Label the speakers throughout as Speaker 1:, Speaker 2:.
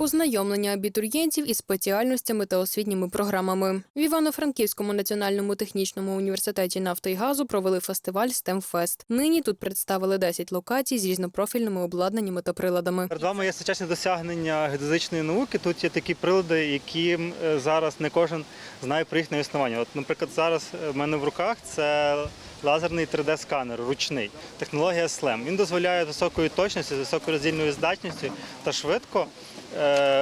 Speaker 1: ознайомлення абітурієнтів із спеціальностями та освітніми програмами. В Івано-Франківському національному технічному університеті нафти і газу провели фестиваль STEMFest. Нині тут представили 10 локацій з різнопрофільними обладнаннями та приладами.
Speaker 2: Перед вами є сучасні досягнення геодезичної науки. Тут є такі прилади, які е, зараз не кожен знає про їхнє існування. От, наприклад, зараз е, в мене в руках це лазерний 3D-сканер, ручний, технологія SLAM. Він дозволяє з високою точністю, з високою роздільною здатністю та швидко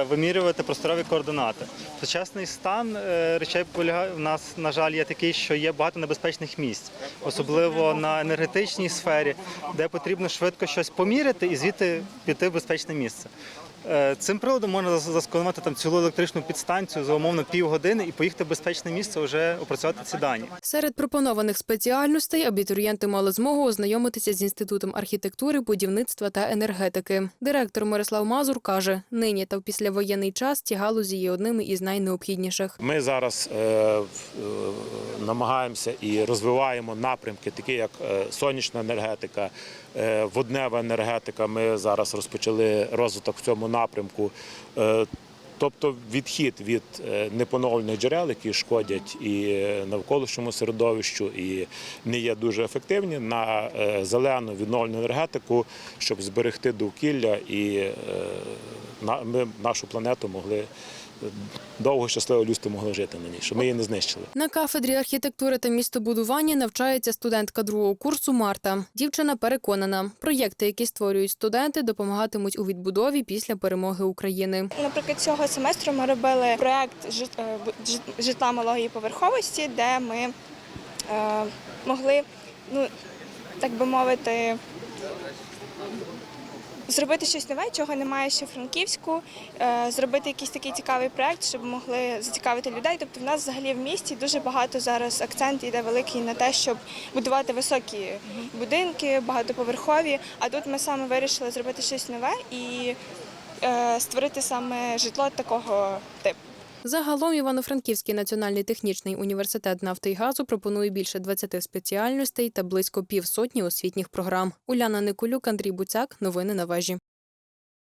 Speaker 2: вимірювати просторові координати. Сучасний стан е, речей полягає в нас, на жаль, є такий, що є багато небезпечних місць, особливо на енергетичній сфері, де потрібно швидко щось поміряти і звідти піти в безпечне місце. Е, Цим приладом можна зас- засканувати там цілу електричну підстанцію за умовно півгодини і поїхати в безпечне місце вже опрацювати ці дані.
Speaker 1: Серед пропонованих спеціальностей абітурієнти мали змогу ознайомитися з інститутом архітектури, будівництва та енергетики. Директор Мирослав Мазур каже: нині та в післявоєнний час ті галузі є одними із найнеобхідніших.
Speaker 3: Ми зараз е, е, намагаємося і розвиваємо напрямки, такі як е, сонячна енергетика, е, воднева енергетика. Ми зараз розпочали розвиток в цьому напрямку. Е, Тобто відхід від е, непоновлених джерел, які шкодять і е, навколишньому середовищу, і не є дуже ефективні, на зелену відновлену енергетику, щоб зберегти довкілля і нашу планету могли довго щасливо людство могло жити на ній, щоб ми її не знищили.
Speaker 1: На кафедрі архітектури та містобудування навчається студентка другого курсу Марта. Дівчина переконана, проєкти, які створюють студенти, допомагатимуть у відбудові після перемоги України.
Speaker 4: Наприклад, цього семестру ми робили проект жит- е, житла малої поверховості, де ми е, могли, ну так би мовити, зробити щось нове, чого немає ще в Франківську, е, зробити якийсь такий цікавий проект, щоб могли зацікавити людей. Тобто, в нас взагалі в місті дуже багато зараз акцент іде великий на те, щоб будувати високі будинки, багатоповерхові. А тут ми саме вирішили зробити щось нове і е, створити саме житло такого типу.
Speaker 1: Загалом Івано-Франківський національний технічний університет нафти і газу пропонує більше 20 спеціальностей та близько півсотні освітніх програм. Уляна Никулюк, Андрій Буцяк. Новини на вежі.